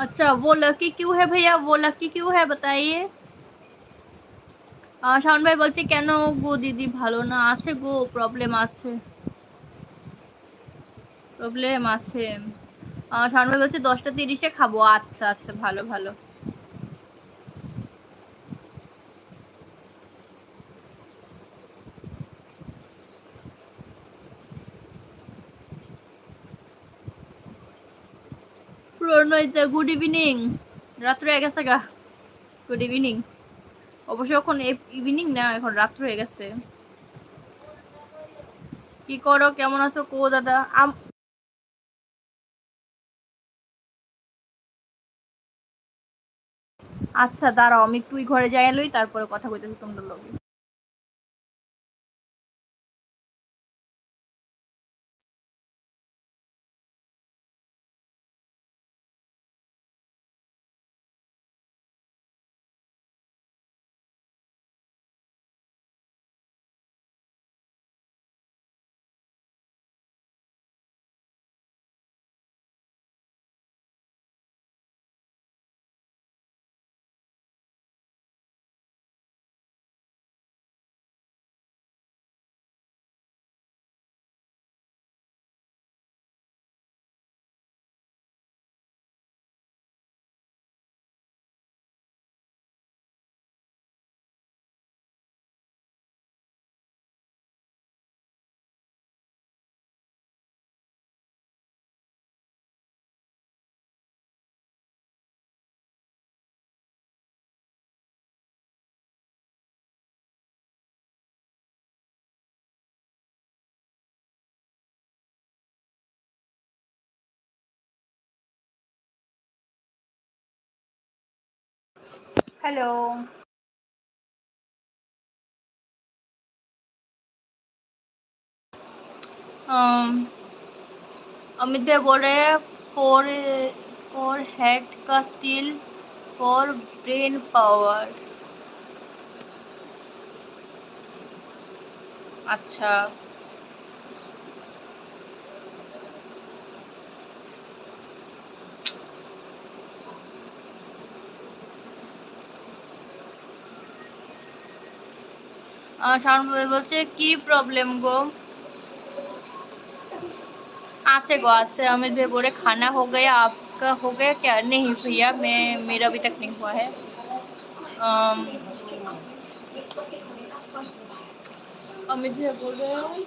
अच्छा वो लकी क्यों है भैया वो लकी क्यों है बताइए শাওন ভাই বলছে কেন গো দিদি ভালো না আছে গো প্রবলেম আছে প্রবলেম আছে শাওন ভাই বলছে দশটা তিরিশে খাবো আচ্ছা আচ্ছা ভালো ভালো প্রণয়তা গুড ইভিনিং রাত্র হয়ে গেছে গা। গুড ইভিনিং অবশ্য এখন ইভিনিং না, এখন রাত্র হয়ে গেছে। কি করো, কেমন আছো? কো দাদা আচ্ছা দাঁড়াও, আমি একটু ঘরে যাই লই, তারপরে কথা কইতেছি তোমরা লগে। hello. Um, अमित भाई बोल रहे हैं फोर फोर हेड का तिल फॉर ब्रेन पावर अच्छा। শাওন ভাই বলছে কি প্রবলেম গো আছে गो আছে अमित भाई बोले खाना हो गया आपका हो गया क्या नहीं भैया मैं मेरा अभी तक नहीं हुआ है अमित भाई बोल रहे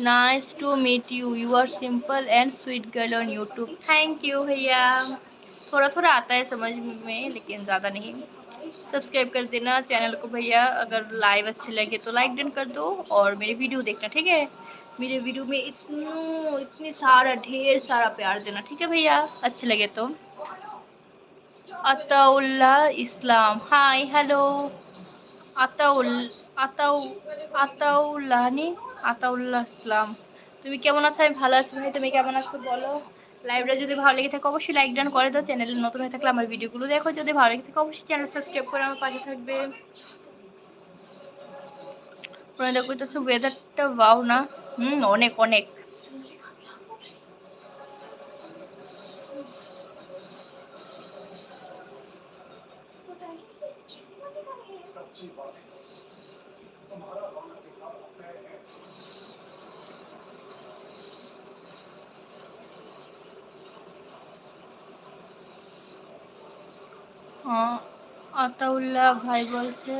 nice to meet you you are simple and sweet girl on YouTube thank you भैया थोड़ा थोड़ा आता है समझ में लेकिन ज़्यादा नहीं सब्सक्राइब कर देना चैनल को भैया अगर लाइव अच्छे लगे तो लाइक डन कर दो और मेरे वीडियो देखना ठीक है मेरे वीडियो में इतनो इतनी सारा ढेर सारा प्यार देना ठीक है भैया अच्छे लगे तो अताउल्ला इस्लाम हाय हेलो আতাউল আতাউ আতাউল্লাহানি আতাউল্লাহ ইসলাম তুমি কেমন আছো আমি ভালো আছি ভাই তুমি কেমন আছো বলো লাইভটা যদি ভালো লেগে থাকে, অবশ্যই লাইক ডান করে দাও। চ্যানেলে নতুন হয়ে থাকলে আমার ভিডিওগুলো দেখো। যদি ভালো লেগে থাকে, অবশ্যই চ্যানেল সাবস্ক্রাইব করে আমার পাশে থাকবে। প্রণয় কইতেছো ওয়েদারটা বাও না। হুম, অনেক অনেক। আতাউল্লাহ ভাই বলছে।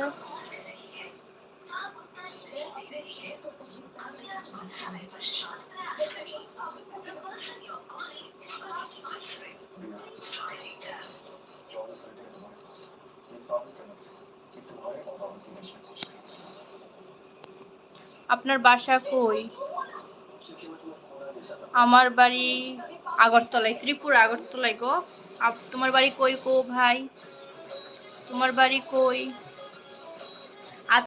আপনার বাসা কই? আমার বাড়ি আগরতলায়, ত্রিপুরা আগরতলায় গো। তোমার বাড়ি কই কো ভাই? তোমার বাড়ি কই?